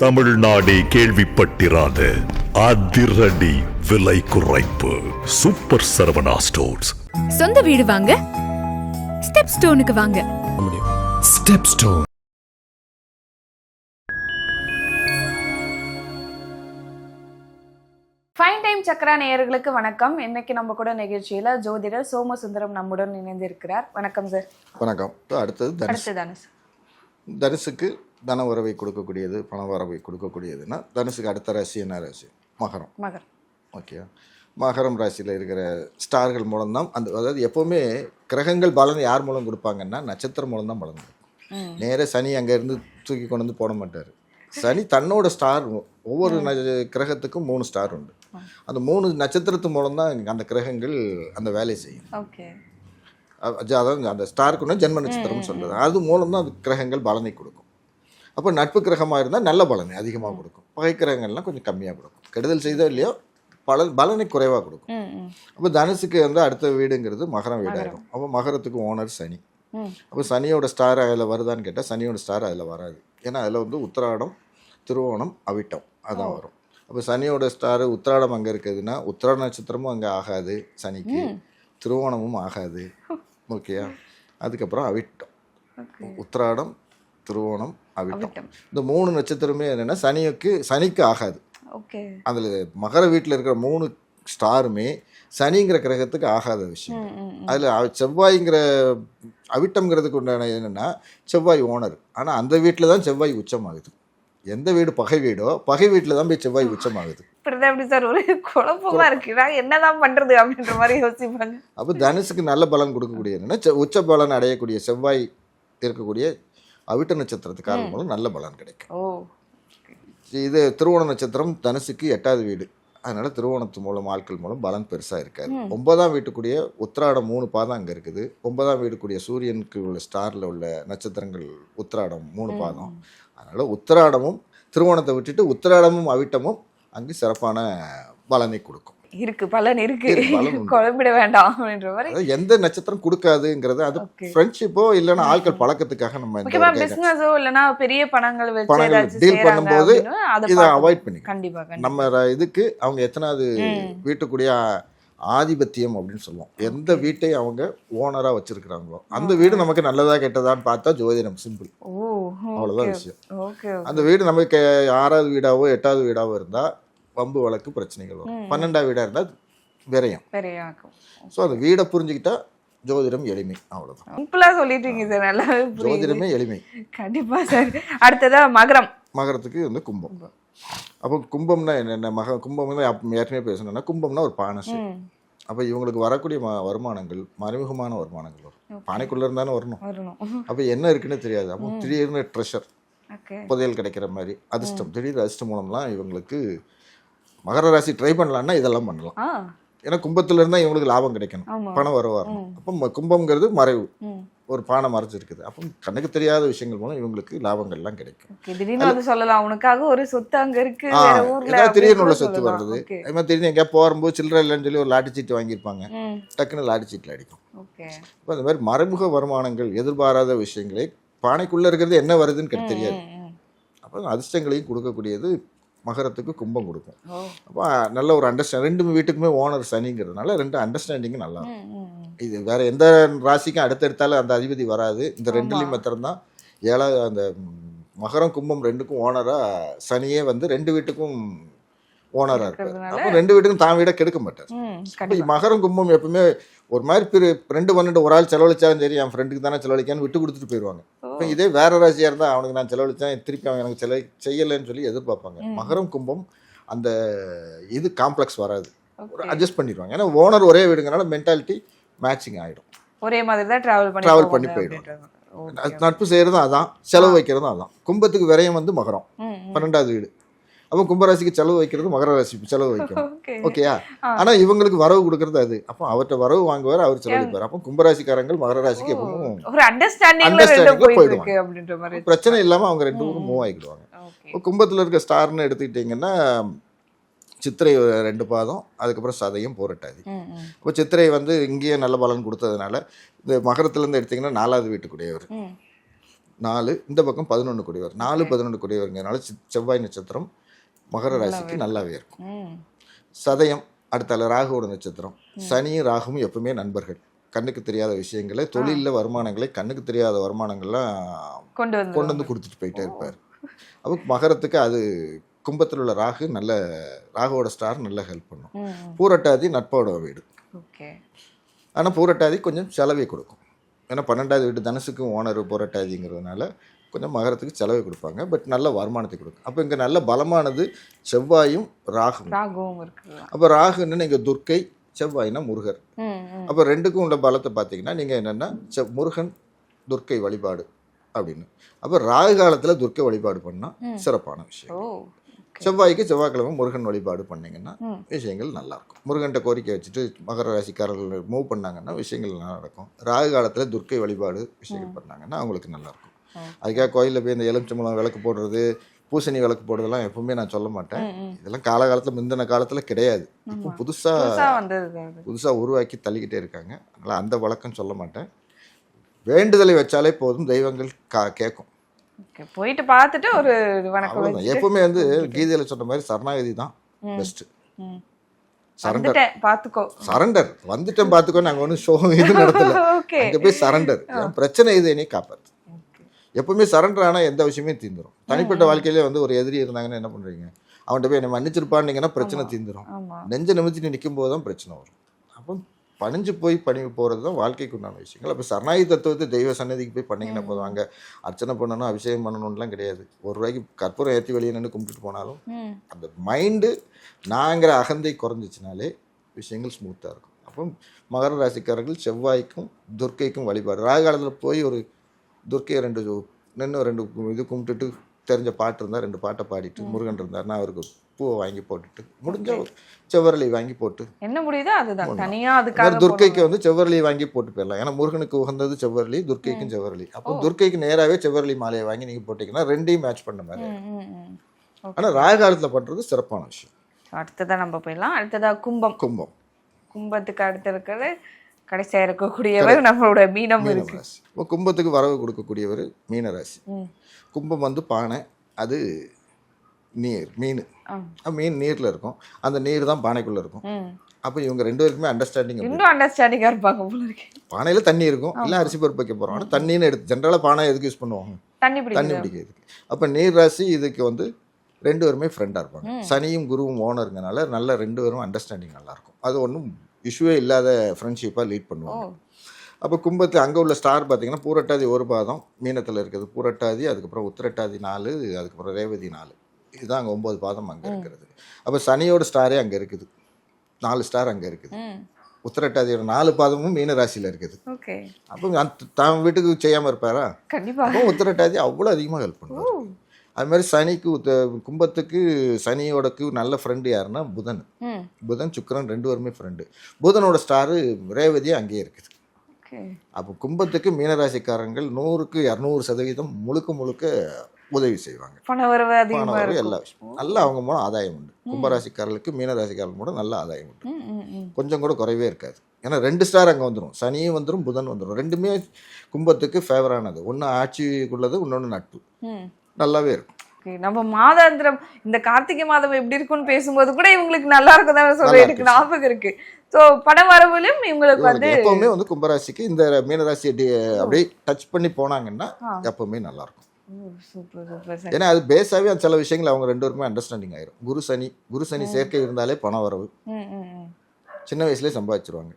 தமிழ்நாடே கேள்விப்பட்டிராத அதிரடி விலை குறைப்பு. சூப்பர் சரவணா ஸ்டோர்ஸ் சொந்த வீடு வாங்க ஸ்டெப் ஸ்டோனுக்கு வாங்க. ஸ்டெப் ஸ்டோன் ஃபைன் டைம் சக்கரா நேயர்களுக்கு வணக்கம். இன்னைக்கு நம்ம கூட நிகழ்ச்சியில ஜோதிடர் சோமசுந்தரம் நம்முடன் இணைந்திருக்கிறார். வணக்கம் சார் வணக்கம். அடுத்தது தனுசு அடுத்ததானே சார் தனுசுக்கு தன வரவை கொடுக்கக்கூடியது பண வரவை கொடுக்கக்கூடியதுன்னா தனுசுக்கு அடுத்த ராசி என்ன ராசி? மகரம். மகர் ஓகே. மகரம் ராசியில் இருக்கிற ஸ்டார்கள் மூலம்தான் அந்த அதாவது எப்போவுமே கிரகங்கள் பலன் யார் மூலம் கொடுப்பாங்கன்னா நட்சத்திரம் மூலம் தான் பலன் கொடுக்கும். நேராக சனி அங்கேருந்து தூக்கி கொண்டு வந்து போட மாட்டார். சனி தன்னோட ஸ்டார் ஒவ்வொரு கிரகத்துக்கும் மூணு ஸ்டார் உண்டு. அந்த மூணு நட்சத்திரத்து மூலம் தான் அந்த கிரகங்கள் அந்த வேலையை செய்யும். அதாவது அந்த ஸ்டாருக்குன்னா ஜென்ம நட்சத்திரம்னு சொல்கிறது அது மூலம் தான் அது கிரகங்கள் பலனை கொடுக்கும். அப்போ நட்பு கிரகமாக இருந்தால் நல்ல பலனை அதிகமாக கொடுக்கும். பகை கிரகங்கள்லாம் கொஞ்சம் கம்மியாக கொடுக்கும். கெடுதல் செய்தோ இல்லையோ பலன் பலனை குறைவாக கொடுக்கும். அப்போ தனுசுக்கு வந்து அடுத்த வீடுங்கிறது மகரம் வீடாயிரும் அப்போ மகரத்துக்கு ஓனர் சனி. அப்போ சனியோட ஸ்டார் அதில் வருதான்னு கேட்டால் சனியோட ஸ்டார் அதில் வராது. ஏன்னா அதில் வந்து உத்திராடம் திருவோணம் அவிட்டம் அதான் வரும். அப்போ சனியோட ஸ்டார் உத்திராடம் அங்கே இருக்குதுன்னா உத்திராட நட்சத்திரமும் அங்கே ஆகாது சனிக்கு. திருவோணமும் ஆகாது. ஓகேயா? அதுக்கப்புறம் அவிட்டம். உத்திராடம் திருவோணம் அவிட்டம். இந்த மூணு நட்சத்திரமே என்னென்னா சனிக்கு சனிக்கு ஆகாது. ஓகே. அதில் மகர வீட்டில் இருக்கிற மூணு ஸ்டாருமே சனிங்கிற கிரகத்துக்கு ஆகாத விஷயம். அதில் செவ்வாய்ங்கிற அவிட்டம்ங்கிறதுக்கு உண்டான என்னென்னா செவ்வாய் ஓனர். ஆனால் அந்த வீட்டில் தான் செவ்வாய் உச்சமாகுது. எந்த வீடு பகை வீடோ பகை வீட்டில் தான் போய் செவ்வாய் உச்சமாகுது. எப்படி சார் ஒரு குழப்பமா இருக்கு. நான் என்னதான் பண்றது அப்படின்ற மாதிரி யோசிப்பாங்க. அப்போ தனுசுக்கு நல்ல பலன் கொடுக்கக்கூடிய என்னன்னா உச்ச பலன் அடையக்கூடிய செவ்வாய் இருக்கக்கூடிய அவிட்ட நட்சத்திரத்துக்காரங்க மூலம் நல்ல பலன் கிடைக்கும். இது திருவோண நட்சத்திரம் தனுசுக்கு எட்டாவது வீடு. அதனால திருவோணத்து மூலம் ஆட்கள் மூலம் பலன் பெருசாக இருக்காது. ஒன்பதாம் வீட்டுக்குரிய உத்திராடம் மூணு பாதம் அங்கே இருக்குது. ஒன்பதாம் வீட்டுக்குரிய சூரியனுக்கு உள்ள ஸ்டாரில் உள்ள நட்சத்திரங்கள் உத்திராடம் மூணு பாதம். அதனால உத்திராடமும் திருவோணத்தை விட்டுட்டு உத்திராடமும் அவிட்டமும் அங்கு சிறப்பான பலனை கொடுக்கும். இருக்கு பலன் இருக்கு. குழம்பிட வேண்டாம் அப்படின்ற மாதிரி. எந்த நட்சத்திரம் கொடுக்காதுங்கிறது அது. ஃப்ரெண்ட்ஷிப்போ இல்லைன்னா ஆட்கள் பழக்கத்துக்காக நம்ம முக்கியமா பிசினஸோ இல்லனா பெரிய பணங்கள் வச்சு செய்றாங்க பண்ணும்போது இதை. அவாய்ட் பண்ணிக்கணும் கண்டிப்பா நம்ம இதுக்கு அவங்க எத்தனாவது வீட்டுக்குரிய ஆதிபத்தியம் அப்படின்னு சொல்லுவோம். எந்த வீட்டை அவங்க ஓனரா வச்சிருக்கிறாங்களோ அந்த வீடு நமக்கு நல்லதா கெட்டதான்னு பார்த்தா ஜோதிடம் சிம்பிள் ஓ அவ்வளவுதான் விஷயம். அந்த வீடு நமக்கு ஆறாவது வீடாவோ எட்டாவது வீடாவோ இருந்தா வம்பு வழக்கு பிரச்சனைகள் வரும். பன்னெண்டாவது வீடா இருந்தா விரயம். ஸோ அந்த வீடை புரிஞ்சுக்கிட்டா ஜோதிடம் எளிமை. அவ்வளவுதான். சிம்பிளா சொல்லிட்டீங்க சார் நல்லா ஜோதிடமே எளிமை. கண்டிப்பா சார். அடுத்ததா மகரம். மகரத்துக்கு வந்து கும்பம். அப்போ கும்பம்னா என்னென்ன? மக கும்பம்னா ஏற்கனவே பேசணும்னா கும்பம்னா ஒரு பானசு. அப்போ இவங்களுக்கு வரக்கூடிய வருமானங்கள் மறைமுகமான வருமானங்கள் வரும். பானைக்குள்ளே இருந்தாலும் வரணும். அப்போ என்ன இருக்குன்னு தெரியாது. அப்போ திடீர்னு ட்ரெஷர் புதையல் கிடைக்கிற மாதிரி அதிர்ஷ்டம். திடீர் அதிர்ஷ்டம் மூலம்லாம் இவங்களுக்கு மகர ராசி ட்ரை பண்ணலான்னா இதெல்லாம் பண்ணலாம். ஏன்னா கும்பத்துல இருந்தால் இவங்களுக்கு லாபம். கிடைக்கணும். பணம் வர வரணும். அப்போ கும்பம்ங்கிறது மறைவு. ஒரு பானை மறைச்சிருக்குது அப்போ கண்ணுக்கு தெரியாத விஷயங்கள் மூலம் இவங்களுக்கு லாபங்கள்லாம் கிடைக்கும். சொல்லலாம் உனக்காக ஒரு சொத்து அங்க இருக்கு திடீர்னு உள்ள சொத்து. வருது அது மாதிரி திடீர்னு எங்கேயா போகும்போது சில்லறை இல்லைன்னு சொல்லி ஒரு லாட்டி சீட்டு வாங்கியிருப்பாங்க. டக்குன்னு லாட்டி சீட்டில் அடிக்கும். இப்போ அந்த மாதிரி மறைமுக வருமானங்கள் எதிர்பாராத விஷயங்களை பானைக்குள்ளே இருக்கிறது என்ன வருதுன்னு தெரியாது. அப்போ அதிர்ஷ்டங்களையும் கொடுக்கக்கூடியது மகரத்துக்கு கும்பம் கொடுக்கும். அப்போ நல்ல ஒரு அண்டர்ஸ்டாண்ட் ரெண்டு வீட்டுக்குமே ஓனர் சனிங்கிறதுனால ரெண்டு அண்டர்ஸ்டாண்டிங்கும் நல்லா. இது வேற எந்த ராசிக்கும் அடுத்தடுத்தால அந்த அதிபதி வராது. இந்த ரெண்டுலேயும் மாத்திரம் தான் ஏழாவது அந்த மகரம் கும்பம் ரெண்டுக்கும் ஓனராக சனியே வந்து ரெண்டு வீட்டுக்கும் ஓனராக இருப்பார். ரெண்டு வீட்டுக்கும் தான் வீடை கெடுக்க மாட்டார். மகரம் கும்பம் எப்பவுமே ஒரு மாதிரி பிரி ரெண்டு பன்னெண்டு ஒரு ஆள் செலவழிச்சாலும் சரி என் ஃப்ரெண்டுக்கு தானே செலவழிக்கான்னு விட்டு கொடுத்துட்டு போயிடுவாங்க இப்போ இதே வேற ராசியாக இருந்தால் அவனுக்கு நான் செலவழிச்சேன் திருப்பி அவன் எனக்கு செலவு செய்யலைன்னு சொல்லி எதிர்பார்ப்பாங்க. மகரம் கும்பம் அந்த இது காம்ப்ளெக்ஸ் வராது. ஒரு அட்ஜஸ்ட் பண்ணிடுவாங்க. ஏன்னா ஓனர் ஒரே வீடுங்கனால மென்டாலிட்டி மேட்சிங் ஆகிடும் ஒரே மாதிரி தான் டிராவல் பண்ணி போவாங்க பண்ணி போயிடுவாங்க. நட்பு செய்கிறதும் அதான் செலவு வைக்கிறதும் அதான். கும்பத்துக்கு விரயம் வந்து மகரம். பன்னெண்டாவது வீடு. அப்போ கும்பராசிக்கு செலவு வைக்கிறது மகர ராசிக்கு செலவு வைக்கும் ஓகே. ஓகேயா ஆனா இவங்களுக்கு வரவு கொடுக்கறது அது. அப்போ அவர்கிட்ட வரவு வாங்குவார் அவர் செலவழிப்பார் அப்போ கும்பராசிக்காரங்கள் மகர ராசிக்கு எப்பவும் போயிடுவாங்க. பிரச்சனை இல்லாம அவங்க ரெண்டு பேரும் மூவ் ஆகிடுவாங்க இப்போ கும்பத்தில் இருக்க ஸ்டார்னு எடுத்துக்கிட்டிங்கன்னா சித்திரை ரெண்டு பாதம் அதுக்கப்புறம் சதயம் போரட்டாதி. இப்போ சித்திரை வந்து இங்கேயே நல்ல பலன் கொடுத்ததுனால இந்த மகரத்துலேருந்து எடுத்தீங்கன்னா நாலாவது வீட்டுக்குடையவர். நாலு இந்த பக்கம் பதினொன்று குடிவர் நாலு பதினொன்று குடிவருங்கிறதுனால சி- செவ்வாய் நட்சத்திரம் மகர ராசிக்கு நல்லாவே இருக்கும். சதயம் அடுத்தால ராகுவோட நட்சத்திரம். சனியும் ராகுவும் எப்பவுமே நண்பர்கள். கண்ணுக்கு தெரியாத விஷயங்களை தொழிலில் வருமானங்களை கண்ணுக்கு தெரியாத வருமானங்கள்லாம் கொண்டு வந்து கொண்டு வந்து கொடுத்துட்டு போயிட்டே இருப்பார். அப்போ மகரத்துக்கு அது கும்பத்தில் உள்ள ராகு நல்ல ராகுவோட ஸ்டார் நல்ல ஹெல்ப் பண்ணும். பூரட்டாதி நட்போட வீடு. ஆனால் பூரட்டாதி கொஞ்சம் செலவை கொடுக்கும். ஏன்னா பன்னெண்டாவது வீடு தனுசுக்கும் ஓனர் பூரட்டாதிங்கிறதுனால கொஞ்சம் மகரத்துக்கு செலவை கொடுப்பாங்க பட் நல்ல வருமானத்தை கொடுக்கும். அப்போ இங்கே நல்ல பலமானது செவ்வாயும் ராகும். ராகுவும் அப்போ ராகுன்னு நீங்கள் துர்க்கை செவ்வாய்னா முருகர். அப்போ ரெண்டுக்கும் உள்ள பலத்தை பார்த்தீங்கன்னா நீங்கள் என்னென்னா செவ் முருகன் துர்க்கை வழிபாடு அப்படின்னு. அப்போ ராகு காலத்தில் துர்க்கை வழிபாடு பண்ணால் சிறப்பான விஷயம். செவ்வாய்க்கு செவ்வாய்க்கிழமை முருகன் வழிபாடு பண்ணீங்கன்னா. விஷயங்கள் நல்லா இருக்கும் முருகன்ட்ட கோரிக்கை வச்சுட்டு மகர ராசிக்காரர்கள் மூவ் பண்ணாங்கன்னா விஷயங்கள் நல்லா நடக்கும். ராகு காலத்தில் துர்க்கை வழிபாடு விஷயங்கள் பண்ணாங்கன்னா அவங்களுக்கு நல்லா இருக்கும் அதுக்காக கோயிலில் போய் இந்த எலுமிச்சம்பழம் விளக்கு போடுறது பூசணி விளக்கு போடுறதெல்லாம் எப்பவுமே நான் சொல்ல மாட்டேன். இதெல்லாம் காலகாலத்தில் முந்தின காலத்தில் கிடையாது. இப்போ புதுசாக புதுசாக உருவாக்கி தள்ளிக்கிட்டே இருக்காங்க. அதனால் அந்த வழக்கம் சொல்ல மாட்டேன். வேண்டுதலை வச்சாலே போதும் தெய்வங்கள் கா கேட்கும் போயிட்டு பார்த்துட்டு ஒரு வணக்கம் எப்பவுமே வந்து கீதையில் சொன்ன மாதிரி சரணாகதி தான் பெஸ்ட். சரண்டர் பார்த்துக்கோ. சரண்டர் வந்துட்டேன் பார்த்துக்கோ நாங்கள் ஒன்றும் ஷோ இது நடத்தல. அங்கே போய் சரண்டர் பிரச்சனை இது என்னை காப்பாற்று எப்பவுமே சரண்டர் ஆனால் எந்த விஷயமே தீந்துரும். தனிப்பட்ட வாழ்க்கையிலே வந்து ஒரு எதிரி இருந்தாங்கன்னா என்ன பண்ணுறீங்க அவன்கிட்ட போய் என்னை மன்னிச்சிருப்பான்னீங்கன்னா பிரச்சனை தீந்துரும். ஆமா. நெஞ்ச நிமித்திட்டு நிற்கும் போது தான் பிரச்சனை வரும். அப்போ பணிஞ்சு போய் பணி போகிறது தான் வாழ்க்கைக்கு உண்டான விஷயங்கள். அப்போ சரணாகி தத்துவத்தை தெய்வ சன்னதிக்கு போய் பண்ணிங்கன்னா போதும். அங்கே அர்ச்சனை பண்ணணும் அபிஷேகம் பண்ணணும்லாம் கிடையாது. ஒரு ரூபாய்க்கு கற்பூரம் ஏற்றி வெளியே நின்று கும்பிட்டுட்டு போனாலும் அந்த மைண்டு நாங்கிற அகந்தை குறைஞ்சிச்சினாலே விஷயங்கள் ஸ்மூத்தாக இருக்கும். அப்போ மகர ராசிக்காரர்கள் செவ்வாய்க்கும் துர்க்கைக்கும் வழிபாடு. ராகு காலத்தில் போய் ஒரு துர்க்கையை ரெண்டு நின்று ரெண்டு இது கும்பிட்டுட்டு தெரிஞ்ச பாட்டு இருந்தால் ரெண்டு பாட்டை பாடிட்டு முருகன் இருந்தாருன்னா அவருக்கு பூவை வாங்கி போட்டுட்டு முடிஞ்ச செவ்வரளி வாங்கி போட்டு என்ன முடியுதோ அதுதான். தனியா அது அதுக்காக துர்க்கைக்கு வந்து செவ்வரளி வாங்கி போட்டு போயிடலாம். ஏன்னா முருகனுக்கு உகந்தது செவ்வரளி துர்க்கைக்கும் செவ்வரளி. அப்போ துர்க்கைக்கு நேராகவே செவ்வரளி மாலையை வாங்கி நீங்கள் போட்டிங்கன்னா ரெண்டையும் மேட்ச் பண்ண மாதிரி. ஆனால் ராகு காலத்தில் பண்ணுறது சிறப்பான விஷயம். அடுத்ததா நம்ம போயிடலாம். அடுத்ததா கும்பம். கும்பம். கும்பத்துக்கு அடுத்து இருக்கிறது கடைசியா இருக்கக்கூடியவர் நம்மளோட மீனம் இருக்கு. கும்பத்துக்கு வரவு கொடுக்கக்கூடியவர் மீன ராசி ம். கும்பம் வந்து பானை அது நீர் மீன். மீன் நீரில் இருக்கும். அந்த நீர் தான் பானைக்குள்ளே இருக்கும். அப்போ இவங்க ரெண்டு பேருக்குமே அண்டர்ஸ்டாண்டிங் இன்னும் அண்டர்ஸ்டாண்டிங்கா இருப்பாங்க போல இருக்கு. பானையில் தண்ணி இருக்கும். இல்லை அரிசி பருப்பு வைக்க போகிறோம் ஆனால் தண்ணின்னு எடுத்து ஜென்ரலாக பானை எதுக்கு யூஸ் பண்ணுவாங்க? தண்ணி தண்ணி பிடிக்கிறதுக்கு அப்போ நீர் ராசி இதுக்கு வந்து ரெண்டு பேருமே ஃப்ரெண்டாக இருப்பாங்க. சனியும் குருவும் ஓனருங்கனால நல்ல ரெண்டு பேரும் அண்டர்ஸ்டாண்டிங் நல்லாயிருக்கும். அது ஒன்றும் இஷ்யூவே இல்லாத ஃப்ரெண்ட்ஷிப்பாக லீட் பண்ணுவாங்க. அப்போ கும்பத்து அங்கே உள்ள ஸ்டார் பார்த்தீங்கன்னா பூரட்டாதி ஒரு பாதம் மீனத்தில் இருக்குது பூரட்டாதி அதுக்கப்புறம் உத்திரட்டாதி நாலு அதுக்கப்புறம் ரேவதி நாலு. இதுதான் அங்கே ஒம்பது பாதம் அங்கே இருக்கிறது. அப்போ சனியோட ஸ்டாரே அங்கே இருக்குது. நாலு ஸ்டார் அங்கே இருக்குது. உத்திரட்டாதியோட நாலு பாதமும் மீன ராசியில் இருக்குது. அப்போ தான் வீட்டுக்கு செய்யாமல் இருப்பாரா? கண்டிப்பா. அப்போ உத்திரட்டாதி அவ்வளோ அதிகமாக ஹெல்ப் பண்ணுவார். அது மாதிரி சனிக்கு கும்பத்துக்கு சனியோடக்கு நல்ல ஃப்ரெண்டு யாருன்னா புதன். புதன் சுக்கிரன் ரெண்டு பேருமே ஃப்ரெண்டு புதனோட ஸ்டாரு ரேவதி அங்கேயே இருக்குது. அப்போ கும்பத்துக்கு மீனராசிக்காரங்கள் நூறுக்கு இரநூறு சதவீதம் முழுக்க முழுக்க உதவி செய்வாங்க. எல்லா விஷயம் நல்ல அவங்க மூலம் ஆதாயம் உண்டு. கும்பராசிக்காரர்களுக்கு மீனராசிக்காரர்கள் மூலம் நல்ல ஆதாயம் உண்டு. கொஞ்சம் கூட குறைவே இருக்காது. ஏன்னா ரெண்டு ஸ்டார் அங்கே வந்துடும் சனியும் வந்துடும் புதன் வந்துடும் ரெண்டுமே கும்பத்துக்கு ஃபேவரானது ஒன்று ஆட்சிக்குள்ளது இன்னொன்று நட்பு. நல்லாவே இருக்கும். நம்ம மாதாந்திரம் இந்த கார்த்திகை மாதம் எப்படி இருக்கும்னு பேசும்போது கூட இவங்களுக்கு நல்லா இருக்கும் தான் சொல்லி எனக்கு. ஞாபகம் இருக்கு. சோ பண வரவுலயும் இவங்களுக்கு வந்து எப்பவுமே வந்து கும்பராசிக்கு இந்த மீனராசியை டி- அப்படியே டச் பண்ணி போனாங்கன்னா எப்பவுமே நல்லா இருக்கும். ஏன்னா அது பேஸாவே அந்த சில விஷயங்கள் அவங்க ரெண்டு பேருக்குமே அண்டர்ஸ்டாண்டிங் ஆயிரும். குரு சனி குரு சனி சேர்க்கை இருந்தாலே பண வரவு. சின்ன வயசுலேயே சம்பாதிச்சிருவாங்க.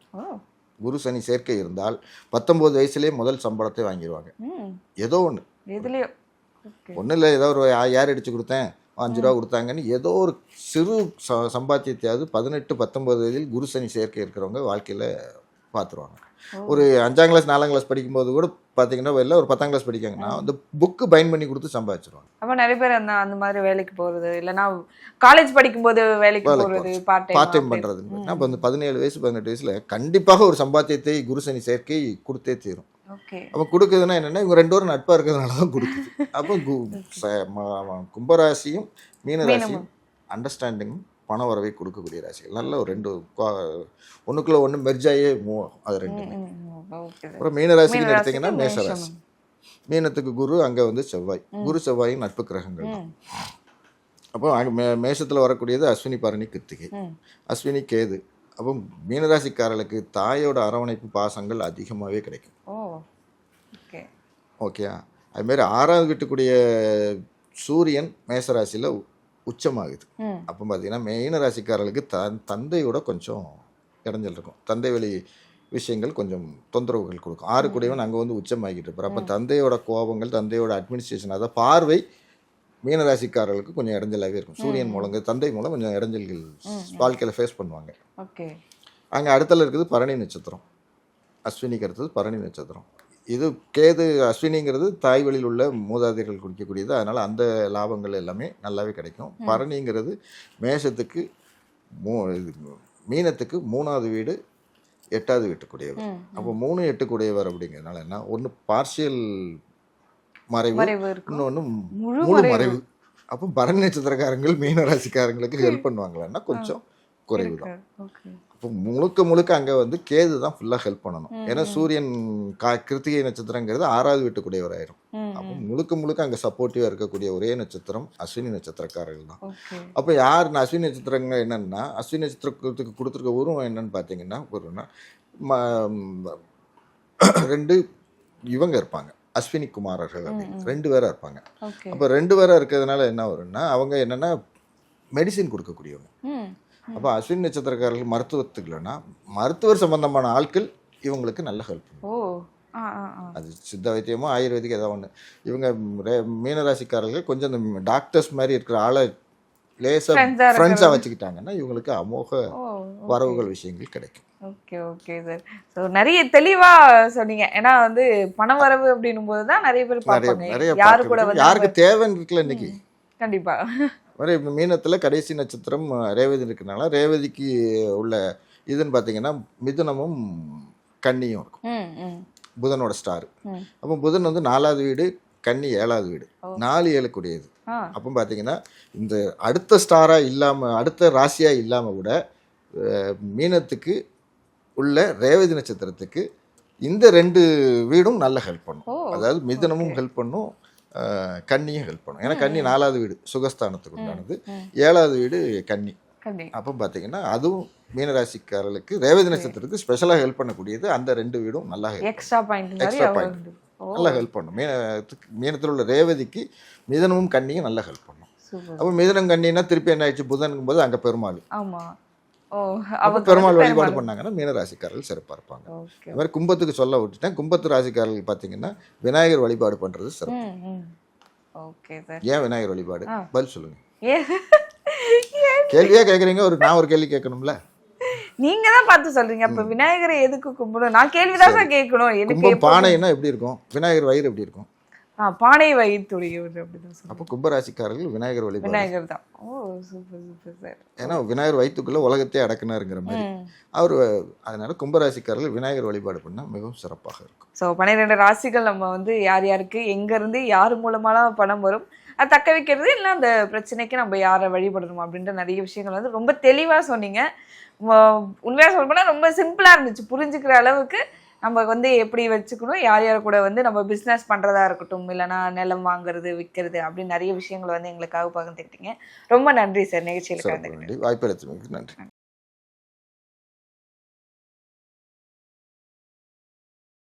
குரு சனி சேர்க்கை இருந்தால் பத்தொம்போது வயசுலேயே முதல் சம்பளத்தை வாங்கிடுவாங்க ஏதோ ஒன்று எதுலயோ. ஒன்றும் இல்லை ஏதோ ஒரு யார் அடிச்சு கொடுத்தேன். அஞ்சு ரூபா கொடுத்தாங்கன்னு ஏதோ ஒரு சிறு ச சம்பாத்தியத்தையாவது பதினெட்டு பத்தொன்பது வயதில் குரு சனி சேர்க்கை இருக்கிறவங்க வாழ்க்கையில் பார்த்துருவாங்க ஒரு அஞ்சாம் கிளாஸ் நாலாம் கிளாஸ் படிக்கும்போது கூட பார்த்தீங்கன்னா வெளில ஒரு பத்தாம் கிளாஸ் படிக்காங்கன்னா அந்த புக்கு பைன் பண்ணி கொடுத்து சம்பாதிச்சிருவாங்க. அப்ப நிறைய பேர் அந்த அந்த மாதிரி வேலைக்கு போறது இல்லைன்னா காலேஜ் படிக்கும்போது வேலைக்கு போறது. பார்ட் பார்ட் டைம் பண்ணுறது அப்போ வந்து பதினேழு வயசு பதினெட்டு வயசில் கண்டிப்பாக ஒரு சம்பாத்தியத்தை குரு சனி சேர்க்கை கொடுத்தே தீரும். அப்போ கொடுக்குதுன்னா என்னென்னா இவங்க ரெண்டு பேரும் நட்பாக இருக்கிறதுனால தான் கொடுக்குது. அப்போ கும்பராசியும் மீனராசியும் அண்டர்ஸ்டாண்டிங்கும் பண வரவை கொடுக்கக்கூடிய ராசிகள். நல்ல ஒரு ரெண்டு ஒன்றுக்குள்ளே ஒன்று மெர்ஜாயே மூவ் அது ரெண்டுமே. அப்புறம் மீனராசின்னு எடுத்தீங்கன்னா மேஷராசி. மீனத்துக்கு குரு அங்கே வந்து செவ்வாய். குரு செவ்வாயும் நட்பு கிரகங்கள் தான். அப்போ அங்க மே மேஷத்தில் வரக்கூடியது அஸ்வினி பரணி கிருத்திகை. அஸ்வினி கேது. அப்போ மீனராசிக்காரர்களுக்கு தாயோட அரவணைப்பு பாசங்கள் அதிகமாகவே கிடைக்கும். ஓகேயா அதுமாரி ஆறாவது வீட்டுக்குரிய சூரியன் மேசராசியில் உச்சமாகுது. அப்போ பார்த்தீங்கன்னா மீன ராசிக்காரர்களுக்கு தன் தந்தையோட கொஞ்சம் இடைஞ்சல் இருக்கும். தந்தை வழி விஷயங்கள் கொஞ்சம் தொந்தரவுகள் கொடுக்கும். ஆறு கூடியவன் அங்கே வந்து உச்சமாகிட்டு இருப்பார். அப்போ தந்தையோட கோபங்கள் தந்தையோட அட்மினிஸ்ட்ரேஷன் அதாவது பார்வை மீனராசிக்காரர்களுக்கு கொஞ்சம் இடைஞ்சலாகவே இருக்கும். சூரியன் மூலங்க தந்தை மூலம் கொஞ்சம் இடைஞ்சல்கள் வாழ்க்கையில் ஃபேஸ் பண்ணுவாங்க. ஓகே. அங்கே அடுத்தல இருக்குது பரணி நட்சத்திரம். அஸ்வினிக்கு அடுத்தது பரணி நட்சத்திரம். இது கேது அஸ்வினிங்கிறது தாய் வழியில் உள்ள மூதாதையர்கள் குடிக்கக்கூடியது. அதனால் அந்த லாபங்கள் எல்லாமே நல்லாவே கிடைக்கும். பரணிங்கிறது மேஷத்துக்கு மூ மீனத்துக்கு மூணாவது வீடு எட்டாவது வீட்டுக்குடையவர். அப்போ மூணு எட்டுக்குடையவர் அப்படிங்கிறதுனால என்ன? ஒன்று பார்ஷியல் மறைவு இன்னொன்று முழு மறைவு. அப்போ பரணி நட்சத்திரக்காரங்கள் மீன ராசிக்காரங்களுக்கு ஹெல்ப் பண்ணுவாங்களான்னா கொஞ்சம் குறைவு தான். அப்போ முழுக்க முழுக்க அங்கே வந்து கேது தான் ஃபுல்லாக ஹெல்ப் பண்ணணும். ஏன்னா சூரியன் கா கிருத்திகை நட்சத்திரங்கிறது ஆறாவது வீட்டுக்குடையவராயிரும். அப்போ முழுக்க முழுக்க அங்கே சப்போர்ட்டிவாக இருக்கக்கூடிய ஒரே நட்சத்திரம் அஸ்வினி நட்சத்திரக்காரர்கள் தான். அப்போ யார் அஸ்வினி நட்சத்திரங்க என்னன்னா அஸ்வினி நட்சத்திரத்துக்கு கொடுத்துருக்க உருவம் என்னன்னு பார்த்தீங்கன்னா ரெண்டு இவங்க இருப்பாங்க. அஸ்வினி குமாரர்கள் அப்படின்னு. ரெண்டு பேராக இருப்பாங்க. அப்போ ரெண்டு பேராக இருக்கிறதுனால என்ன வரும்னா அவங்க என்னென்னா மெடிசின் கொடுக்கக்கூடியவங்க. அப்போ அஸ்வினி நட்சத்திரக்காரர்கள் மருத்துவத்துக்கு இல்லைன்னா மருத்துவர் சம்பந்தமான ஆட்கள் இவங்களுக்கு நல்ல ஹெல்ப் பண்ணும் அது சித்த வைத்தியமோ ஆயுர்வேதிக் ஏதோ ஒன்று இவங்க மீனராசிக்காரர்கள் கொஞ்சம் இந்த டாக்டர்ஸ் மாதிரி இருக்கிற ஆளை லேசாக ஃப்ரெண்ட்ஸாக. வச்சுக்கிட்டாங்கன்னா இவங்களுக்கு அமோக வரவுகள் விஷயங்கள் கிடைக்கும். ஓகே ஓகே சார் ஸோ நிறைய தெளிவாக சொன்னீங்க. ஏன்னா வந்து பண வரவு அப்படின்னும் போது தான் நிறைய பேர் பார்ப்பாங்க. யாரு கூட யாருக்கு தேவைன்னு இருக்குல்ல இன்னைக்கு? கண்டிப்பா. இப்போ மீனத்தில் கடைசி நட்சத்திரம் ரேவதி இருக்கிறனால ரேவதிக்கு உள்ள இதுன்னு பார்த்தீங்கன்னா மிதுனமும் கன்னியும் இருக்கும். புதனோட ஸ்டார். அப்போ புதன் வந்து நாலாவது வீடு கன்னி ஏழாவது வீடு. நாலு ஏழுக்குடையது அப்போ பார்த்தீங்கன்னா இந்த அடுத்த ஸ்டாராக இல்லாமல் அடுத்த ராசியாக இல்லாமல் கூட மீனத்துக்கு உள்ள ரேவதி நட்சத்திரத்துக்கு இந்த ரெண்டு வீடும் நல்ல ஹெல்ப் பண்ணும். அதாவது மிதுனமும் ஹெல்ப் பண்ணும் கன்னியும் ஹெல்ப் பண்ணும். ஏன்னா கன்னி நாலாவது வீடு சுகஸ்தானத்துக்கு உண்டானது. ஏழாவது வீடு கன்னி. அப்போ பார்த்தீங்கன்னா அதுவும் மீனராசிக்காரர்களுக்கு ரேவதி நட்சத்திரத்துக்கு ஸ்பெஷலாக ஹெல்ப் பண்ணக்கூடியது அந்த ரெண்டு வீடும் நல்லா எக்ஸ்ட்ரா பாயிண்ட். வந்து- ஓ. நல்லா ஹெல்ப் பண்ணும். மீனத்துக்கு மீனத்தில் உள்ள ரேவதிக்கு மிதனமும் கன்னியும் நல்லா ஹெல்ப் பண்ணும். அப்போ மிதனம் கன்னின்னா திருப்பி என்ன ஆயிடுச்சு? புதனுக்கும் போது அங்கே பெருமாள். ஆமா. ஓ அப்போ அவங்க பெருமாள் வழிபாடு. பண்ணாங்கன்னா மீனராசிக்காரர்கள் சிறப்பாக இருப்பாங்க அது மாதிரி கும்பத்துக்கு சொல்ல விட்டுட்டேன். கும்பத்து ராசிக்காரர்கள் பார்த்தீங்கன்னா விநாயகர் வழிபாடு பண்ணுறது சிறப்பு. Okay sir. ஏன் விநாயகர் வழிபாடு. பதில் சொல்லுங்க. ஏ. கேள்வியாக கேட்குறீங்க ஒரு நான் ஒரு கேள்வி கேட்கணும்ல? நீங்க தான் பார்த்து சொல்றீங்க. அப்ப விநாயகரை எதுக்கு கும்பிடும் நான் கேள்விதான் கேட்கணும். பானைன்னா எப்படி இருக்கும்? விநாயகர் வயிறு எப்படி இருக்கும்? பானை வயிற்றுடையவர் சொல்லுங்க அப்போ கும்பராசிக்காரர்கள் விநாயகர் வழிபாடு. விநாயகர் தான். ஓ சூப்பர் சூப்பர் சார் ஏன்னா விநாயகர் வயிற்றுக்குள்ள உலகத்தையே அடக்குனாருங்கிற மாதிரி. அவர் அதனால கும்பராசிக்காரர்கள் விநாயகர் வழிபாடு பண்ணால் மிகவும் சிறப்பாக இருக்கும். ஸோ பன்னிரெண்டு ராசிகள் நம்ம வந்து யார் யாருக்கு எங்கேருந்து யார் மூலமாலாம் பணம் வரும் அது தக்க வைக்கிறது இல்லை அந்த பிரச்சனைக்கு நம்ம யாரை வழிபடணும் அப்படின்ற நிறைய விஷயங்கள் வந்து ரொம்ப தெளிவாக சொன்னீங்க. உண்மையாக சொல்லப்போனால் ரொம்ப சிம்பிளாக இருந்துச்சு. புரிஞ்சுக்கிற அளவுக்கு நம்ம வந்து எப்படி வச்சுக்கணும்? யார் யார் கூட வந்து நம்ம பிஸ்னஸ் பண்ணுறதா இருக்கட்டும் இல்லைனா நிலம் வாங்குறது விற்கிறது அப்படின்னு நிறைய விஷயங்களை வந்து எங்களுக்காக பகிர்ந்துக்கிட்டீங்க. ரொம்ப நன்றி சார். நிகழ்ச்சியில் வேண்டி வாய்ப்பு நன்றி.